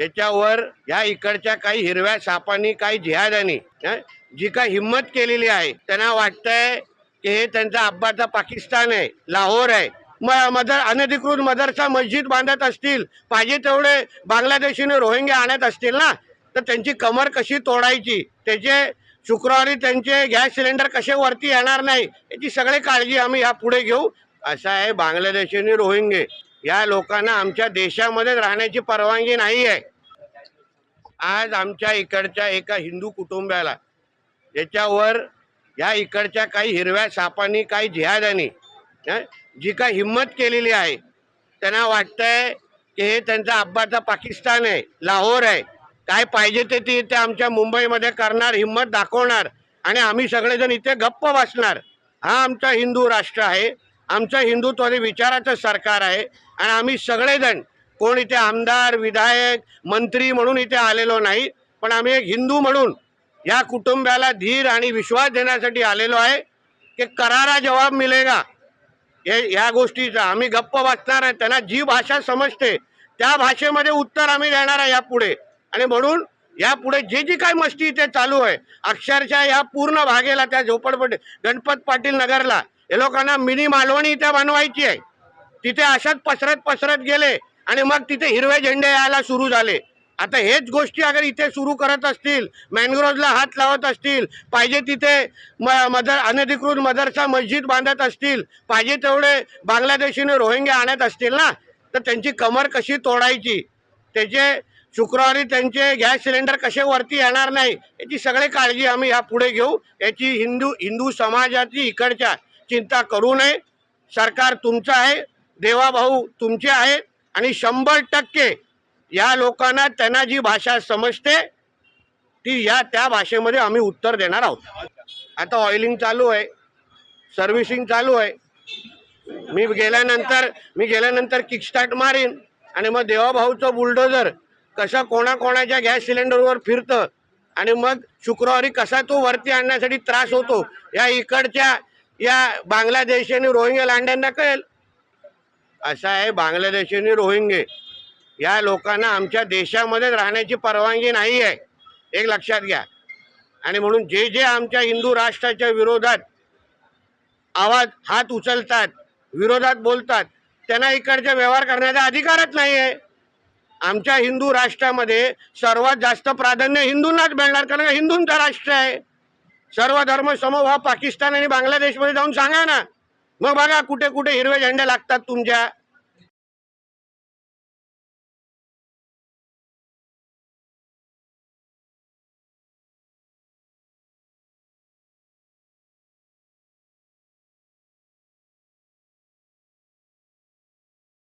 त्याच्यावर या इकडच्या काही हिरव्या सापांनी काही जिहादानी जी काही हिंमत केलेली आहे त्यांना वाटतंय की हे त्यांचा अब्बाचा पाकिस्तान आहे लाहोर आहे. म- मदर अनधिकृत मदरसा मस्जिद बांधत असतील पाहिजे तेवढे बांगलादेशीने रोहिंग्या आणत असतील ना? तर त्यांची कमर कशी तोडायची? त्याचे शुक्रवारी त्यांचे गॅस सिलेंडर कसे वरती येणार नाही? याची सगळी काळजी आम्ही या पुढे घेऊ. असं आहे बांगलादेशीने रोहिंगे. या लोकांना आमच्या देशामध्ये राहण्याची परवानगी नाही आहे आज आमच्या इकडच्या एका हिंदू कुटुंबाला याच्यावर या इकडच्या काही हिरव्या सापांनी काही जिहादानी जी काय हिंमत केलेली आहे त्यांना वाटतंय की हे त्यांचा अब्बाचा पाकिस्तान आहे लाहोर आहे. काय पाहिजे ते ती इथे आमच्या मुंबईमध्ये करणार हिंमत दाखवणार आणि आम्ही सगळेजण इथे गप्प बसणार. हा आमचा हिंदू राष्ट्र आहे आमचं हिंदुत्वने विचाराचं सरकार आहे आणि आम्ही सगळेजण कोण इथे आमदार विधायक मंत्री म्हणून इथे आलेलो नाही पण आम्ही एक हिंदू म्हणून या कुटुंबाला धीर आणि विश्वास देण्यासाठी आलेलो आहे की करारा जवाब मिळेगा हे या गोष्टीचा आम्ही गप्प वाचणार आहे त्यांना जी भाषा समजते त्या भाषेमध्ये उत्तर आम्ही देणार आहे यापुढे. आणि म्हणून यापुढे जे जी काही मस्ती इथे चालू आहे अक्षरशः या पूर्ण भागेला त्या झोपडपट्टी गणपत पाटील नगरला हे लोकांना मिनी मालवणी इथे बनवायची आहे. तिथे अशाच पसरत पसरत गेले आणि मग तिथे हिरवे झेंडे यायला सुरू झाले. आता हेच गोष्टी अगर इथे सुरू करत असतील मॅनग्रोजला हात लावत असतील पाहिजे तिथे म- मदर अनधिकृत मदरसा मस्जिद बांधत असतील पाहिजे तेवढे बांगलादेशीने रोहिंग्या आणत असतील ना? तर त्यांची कमर कशी तोडायची? त्याचे शुक्रवारी त्यांचे गॅस सिलेंडर कसे वरती येणार नाही याची सगळी काळजी आम्ही ह्या पुढे घेऊ. याची हिंदू हिंदू समाजाची इकडच्या चिंता करू नये. सरकार तुमचं आहे देवाभाऊ तुमचे आहेत. आणि शंभर टक्के या लोकांना त्यांना जी भाषा समजते ती या त्या भाषेमध्ये आम्ही उत्तर देणार आहोत. आता ऑइलिंग चालू आहे सर्व्हिसिंग चालू आहे. मी गेल्यानंतर मी गेल्यानंतर किकस्टार्ट मारीन आणि मग देवाभाऊचं बुलडोजर कसं कोणाकोणाच्या गॅस सिलेंडरवर फिरतं आणि मग शुक्रवारी कसा तो वरती आणण्यासाठी त्रास होतो या इकडच्या या बांगलादेशी आणि रोहिंग्या लांड्यांना कळेल. असं आहे बांगलादेशी आणि रोहिंगे. या लोकांना आमच्या देशामध्ये राहण्याची परवानगी नाही आहे. एक लक्षात घ्या. आणि म्हणून जे जे आमच्या हिंदू राष्ट्राच्या विरोधात आवाज हात उचलतात विरोधात बोलतात त्यांना इकडचे व्यवहार करण्याचा अधिकारच नाही आहे. आमच्या हिंदू राष्ट्रामध्ये सर्वात जास्त प्राधान्य हिंदूंनाच मिळणार कारण हिंदूंचा राष्ट्र आहे. सर्व धर्म हा पाकिस्तान आणि बांगलादेशमध्ये जाऊन सांगा ना. मग बघा कुठे कुठे हिरवे झेंडे लागतात तुमच्या.